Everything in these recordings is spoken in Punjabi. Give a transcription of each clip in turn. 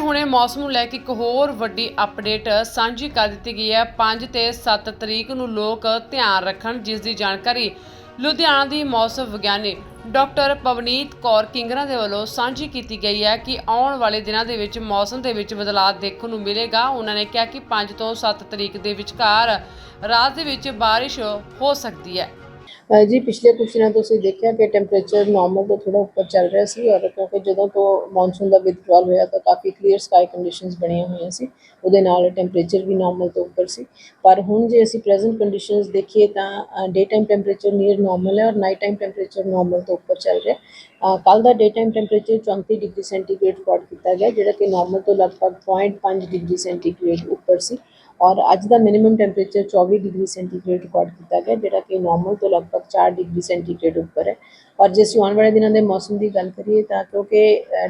ਹੁਣੇ ਮੌਸਮ ਨੂੰ ਲੈ ਕੇ ਇੱਕ ਹੋਰ ਵੱਡੀ ਅਪਡੇਟ ਸਾਂਝੀ ਕਰ ਦਿੱਤੀ ਗਈ ਹੈ। 5 ਤੇ 7 ਤਰੀਕ ਨੂੰ ਲੋਕ ਧਿਆਨ ਰੱਖਣ, ਜਿਸ ਦੀ ਜਾਣਕਾਰੀ ਲੁਧਿਆਣਾ ਦੀ ਮੌਸਮ ਵਿਗਿਆਨੀ ਡਾਕਟਰ ਪਵਨੀਤ ਕੌਰ ਕਿੰਗਰਾ ਦੇ ਵੱਲੋਂ ਸਾਂਝੀ ਕੀਤੀ ਗਈ ਹੈ ਕਿ ਆਉਣ ਵਾਲੇ ਦਿਨਾਂ ਦੇ ਵਿੱਚ ਮੌਸਮ ਦੇ ਵਿੱਚ ਬਦਲਾਅ ਦੇਖਣ ਨੂੰ ਮਿਲੇਗਾ। ਉਹਨਾਂ ਨੇ ਕਿਹਾ ਕਿ 5 ਤੋਂ 7 ਤਰੀਕ ਦੇ ਵਿਚਕਾਰ ਰਾਤ ਦੇ ਵਿੱਚ ਬਾਰਿਸ਼ ਹੋ ਸਕਦੀ ਹੈ। ਜੀ, ਪਿਛਲੇ ਕੁਝ ਦਿਨਾਂ ਤੋਂ ਅਸੀਂ ਦੇਖਿਆ ਕਿ ਟੈਂਪਰੇਚਰ ਨਾਰਮਲ ਤੋਂ ਥੋੜਾ ਉੱਪਰ ਚੱਲ ਰਿਹਾ ਸੀ ਔਰ ਕਿਉਂਕਿ ਜਦੋਂ ਤੋਂ ਮੌਨਸੂਨ ਦਾ ਵਿਦਡਰਾਅਲ ਹੋਇਆ ਤਾਂ ਕਾਫੀ ਕਲੀਅਰ ਸਕਾਈ ਕੰਡੀਸ਼ਨਸ ਬਣੀਆਂ ਹੋਈਆਂ ਸੀ, ਉਹਦੇ ਨਾਲ ਟੈਂਪਰੇਚਰ ਵੀ ਨਾਰਮਲ ਤੋਂ ਉੱਪਰ ਸੀ। ਪਰ ਹੁਣ ਜੇ ਅਸੀਂ ਪ੍ਰੈਜ਼ੈਂਟ ਕੰਡੀਸ਼ਨਸ ਦੇਖੀਏ ਤਾਂ day time temperature near normal ਹੈ ਔਰ ਨਾਈਟ ਟਾਈਮ ਟੈਂਪਰੇਚਰ ਨਾਰਮਲ ਤੋਂ ਉੱਪਰ ਚੱਲ ਰਿਹਾ। ਕੱਲ ਦਾ day time temperature 34 degree centigrade record ਕੀਤਾ ਗਿਆ, ਜਿਹੜਾ ਕਿ ਨਾਰਮਲ ਤੋਂ ਲਗਭਗ 0.5 ਡਿਗਰੀ ਸੈਂਟੀਗ੍ਰੇਡ ਉੱਪਰ ਸੀ। ਔਰ ਅੱਜ ਦਾ minimum temperature 24 degree centigrade record ਕੀਤਾ ਗਿਆ, ਜਿਹੜਾ ਕਿ ਨਾਰਮਲ ਤੋਂ ਲਗਭਗ 4 ਡਿਗਰੀ ਸੈਂਟੀਗ੍ਰੇਡ ਉੱਪਰ ਹੈ। ਔਰ ਜੇ ਅਸੀਂ ਆਉਣ ਵਾਲੇ ਦਿਨਾਂ ਦੇ ਮੌਸਮ ਦੀ ਗੱਲ ਕਰੀਏ ਤਾਂ ਕਿਉਂਕਿ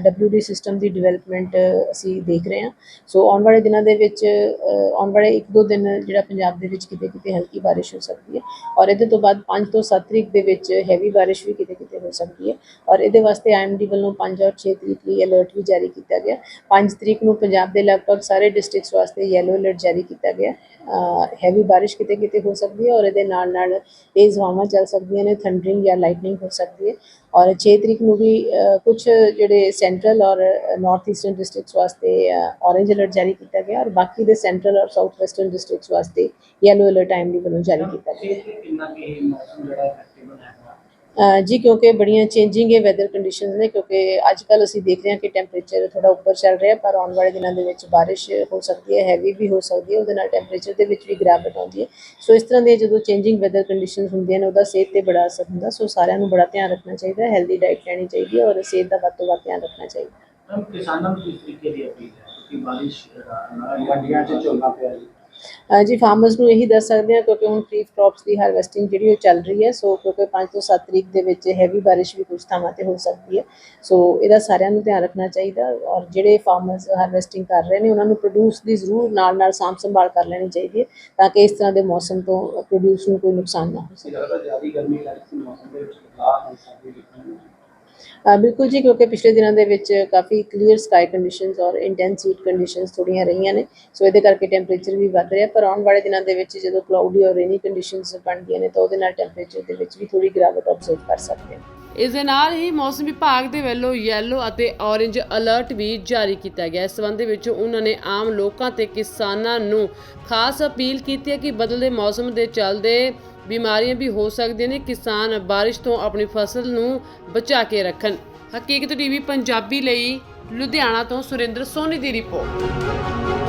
ਡਬਲਯੂਡੀ ਸਿਸਟਮ ਦੀ ਡਿਵੈਲਪਮੈਂਟ ਅਸੀਂ ਦੇਖ ਰਹੇ ਹਾਂ। ਸੋ ਆਉਣ ਵਾਲੇ ਦਿਨਾਂ ਦੇ ਵਿੱਚ ਆਉਣ ਵਾਲੇ ਇੱਕ ਦੋ ਦਿਨ ਜਿਹੜਾ ਪੰਜਾਬ ਦੇ ਵਿੱਚ ਕਿਤੇ ਕਿਤੇ ਹਲਕੀ ਬਾਰਿਸ਼ ਹੋ ਸਕਦੀ ਹੈ ਔਰ ਇਹਦੇ ਤੋਂ ਬਾਅਦ 5 ਤੋਂ 7 ਤਰੀਕ ਦੇ ਵਿੱਚ ਹੈਵੀ ਬਾਰਿਸ਼ ਵੀ ਕਿਤੇ ਕਿਤੇ ਹੋ ਸਕਦੀ ਹੈ ਔਰ ਇਹਦੇ ਵਾਸਤੇ ਆਈਐਮਡੀ ਵੱਲੋਂ 5 ਔਰ 6 ਤਰੀਕ ਲਈ ਅਲਰਟ ਵੀ ਜਾਰੀ ਕੀਤਾ ਗਿਆ। 5 ਤਰੀਕ ਨੂੰ ਪੰਜਾਬ ਦੇ ਲਗਭਗ ਸਾਰੇ ਡਿਸਟ੍ਰਿਕਟਸ ਵਾਸਤੇ ਯੈਲੋ ਅਲਰਟ ਜਾਰੀ ਕੀਤਾ ਗਿਆ। ਹੈਵੀ ਬਾਰਿਸ਼ ਕਿਤੇ ਕਿਤੇ ਹੋ ਸਕਦੀ ਹੈ ਔਰ ਇਹਦੇ ਨਾਲ ਨਾਲ ਤੇਜ਼ ਹਵਾਵਾਂ ਚੱਲ ਸਕਦੀਆਂ ਨੇ ਥੰਡਰਿੰਗ ਜਾਂ ਲਾਈਟਨਿੰਗ ਹੋ ਸਕਦੀ ਹੈ ਔਰ 6 ਤਰੀਕ ਨੂੰ ਵੀ ਕੁਝ ਜਿਹੜੇ ਸੈਂਟਰਲ ਔਰ ਨਾਰਥ ਈਸਟਰਨ ਡਿਸਟ੍ਰਿਕਟਸ ਵਾਸਤੇ ਔਰੇਂਜ ਅਲਰਟ ਜਾਰੀ ਕੀਤਾ ਗਿਆ ਔਰ ਬਾਕੀ ਦੇ ਸੈਂਟਰਲ ਔਰ ਸਾਊਥ ਵੈਸਟਰਨ ਡਿਸਟ੍ਰਿਕਟਸ ਵਾਸਤੇ ਯੈਲੋ ਅਲਰਟ ਆਈਐਮਡੀ ਵੱਲੋਂ ਜਾਰੀ ਕੀਤਾ ਗਿਆ ਜੀ, ਕਿਉਂਕਿ ਬੜੀਆਂ ਚੇਂਜਿੰਗ ਹੈ ਵੈਦਰ ਕੰਡੀਸ਼ਨਸ ਨੇ, ਕਿਉਂਕਿ ਅੱਜ ਕੱਲ ਅਸੀਂ ਦੇਖ ਰਹੇ ਹਾਂ ਕਿ ਟੈਂਪਰੇਚਰ ਥੋੜਾ ਉੱਪਰ ਚੱਲ ਰਿਹਾ, ਪਰ ਆਉਣ ਵਾਲੇ ਦਿਨਾਂ ਦੇ ਵਿੱਚ ਬਾਰਿਸ਼ ਹੋ ਸਕਦੀ ਹੈ ਹੈਵੀ ਵੀ ਹੋ ਸਕਦੀ ਹੈ, ਉਹਦੇ ਨਾਲ ਟੈਂਪਰੇਚਰ ਦੇ ਵਿੱਚ ਵੀ ਗਿਰਾਵਟ ਆਉਂਦੀ ਹੈ। ਸੋ ਇਸ ਤਰ੍ਹਾਂ ਦੇ ਜਦੋਂ ਚੇਂਜਿੰਗ ਵੈਦਰ ਕੰਡੀਸ਼ਨਸ ਹੁੰਦੀਆਂ ਨੇ, ਉਹਦਾ ਸਿਹਤ ਤੇ ਬੜਾ ਅਸਰ ਹੁੰਦਾ। ਸੋ ਸਾਰਿਆਂ ਨੂੰ ਬੜਾ ਧਿਆਨ ਰੱਖਣਾ ਚਾਹੀਦਾ ਹੈ ਹੈਲਦੀ ਡਾਈਟ ਲੈਣੀ ਚਾਹੀਦੀ ਹੈ ਔਰ ਸਿਹਤ ਦਾ ਵੱਧ ਤੋਂ ਵੱਧ ਧਿਆਨ ਰੱਖਣਾ ਚਾਹੀਦਾ। ਹੈ ਕਿਸਾਨਾਂ ਨੂੰ ਕਿਸ ਤਰੀਕੇ ਦੀ ਅਪੀਲ ਹੈ? ਕਿਉਂਕਿ ਬਾਰਿਸ਼ ਮੰਡੀਆਂ 'ਚ ਝੋਨਾ ਪਿਆ ਜੀ। ਜੀ ਫਾਰਮਰਸ ਨੂੰ ਇਹੀ ਦੱਸ ਸਕਦੇ ਹਾਂ ਕਿਉਂਕਿ ਹੁਣ ਖਰੀਫ ਕ੍ਰੌਪਸ ਦੀ ਹਾਰਵੈਸਟਿੰਗ ਜਿਹੜੀ ਉਹ ਚੱਲ ਰਹੀ ਹੈ। ਸੋ ਕਿਉਂਕਿ 5 ਤੋਂ 7 ਤਰੀਕ ਦੇ ਵਿੱਚ ਹੈਵੀ ਬਾਰਿਸ਼ ਵੀ ਕੁਝ ਥਾਵਾਂ ਤੇ ਹੋ ਸਕਦੀ ਹੈ। ਸੋ ਇਹਦਾ ਸਾਰਿਆਂ ਨੂੰ ਧਿਆਨ ਰੱਖਣਾ ਚਾਹੀਦਾ ਔਰ ਜਿਹੜੇ ਫਾਰਮਰਸ ਹਾਰਵੈਸਟਿੰਗ ਕਰ ਰਹੇ ਨੇ ਉਹਨਾਂ ਨੂੰ ਪ੍ਰੋਡਿਊਸ ਦੀ ਜ਼ਰੂਰ ਨਾਲ ਨਾਲ ਸਾਂਭ ਸੰਭਾਲ ਕਰ ਲੈਣੀ ਚਾਹੀਦੀ ਹੈ ਤਾਂ ਕਿ ਇਸ ਤਰ੍ਹਾਂ ਦੇ ਮੌਸਮ ਤੋਂ ਪ੍ਰੋਡਿਊਸ ਨੂੰ ਕੋਈ ਨੁਕਸਾਨ ਨਾ ਹੋ ਸਕੇ। ਜ਼ਿਆਦਾ ਗਰਮੀ ਲੱਗ ਮੌਸਮ ਦੇ ਵਿੱਚ ਬਦਲਾਅ ਹੋ ਸਕਦੀ ਹੈ ਅ, ਬਿਲਕੁਲ ਜੀ, ਕਿਉਂਕਿ ਪਿਛਲੇ ਦਿਨਾਂ ਦੇ ਵਿੱਚ ਕਾਫੀ ਕਲੀਅਰ ਸਕਾਈ ਕੰਡੀਸ਼ਨਸ ਔਰ ਇੰਟੈਂਸ ਹੀਟ ਕੰਡੀਸ਼ਨਸ ਥੋੜੀਆਂ ਰਹੀਆਂ ਨੇ। ਸੋ ਇਹਦੇ ਕਰਕੇ ਟੈਂਪਰੇਚਰ ਵੀ ਵੱਧ ਰਿਹਾ, ਪਰ ਆਉਣ ਵਾਲੇ ਦਿਨਾਂ ਦੇ ਵਿੱਚ ਜਦੋਂ ਕਲਾਉਡੀ ਔਰ ਰੇਨੀ ਕੰਡੀਸ਼ਨਸ ਬਣਦੀਆਂ ਨੇ, ਤਾਂ ਉਹਦੇ ਨਾਲ ਟੈਂਪਰੇਚਰ ਦੇ ਵਿੱਚ ਵੀ ਥੋੜੀ ਗਿਰਾਵਟ ਆਬਜ਼ਰਵ ਕਰ ਸਕਦੇ ਹਾਂ। ਇਸ ਦੇ ਨਾਲ ਹੀ ਮੌਸਮ ਵਿਭਾਗ ਦੇ ਵੱਲੋਂ ਯੈਲੋ ਅਤੇ ਔਰੇਂਜ ਅਲਰਟ ਵੀ ਜਾਰੀ ਕੀਤਾ ਗਿਆ। ਇਸ ਸੰਬੰਧ ਵਿੱਚ ਉਹਨਾਂ ਨੇ ਆਮ ਲੋਕਾਂ ਤੇ ਕਿਸਾਨਾਂ ਨੂੰ ਖਾਸ ਅਪੀਲ ਕੀਤੀ ਹੈ ਕਿ ਬਦਲਦੇ ਮੌਸਮ ਦੇ ਚੱਲਦੇ ਬਿਮਾਰੀਆਂ ਵੀ ਹੋ ਸਕਦੀਆਂ ਨੇ, ਕਿਸਾਨ ਬਾਰਿਸ਼ ਤੋਂ ਆਪਣੀ ਫਸਲ ਨੂੰ ਬਚਾ ਕੇ ਰੱਖਣ। ਹਕੀਕਤ ਟੀਵੀ ਪੰਜਾਬੀ ਲਈ, ਲੁਧਿਆਣਾ ਤੋਂ ਸੁਰਿੰਦਰ ਸੋਨੀ ਦੀ ਰਿਪੋਰਟ।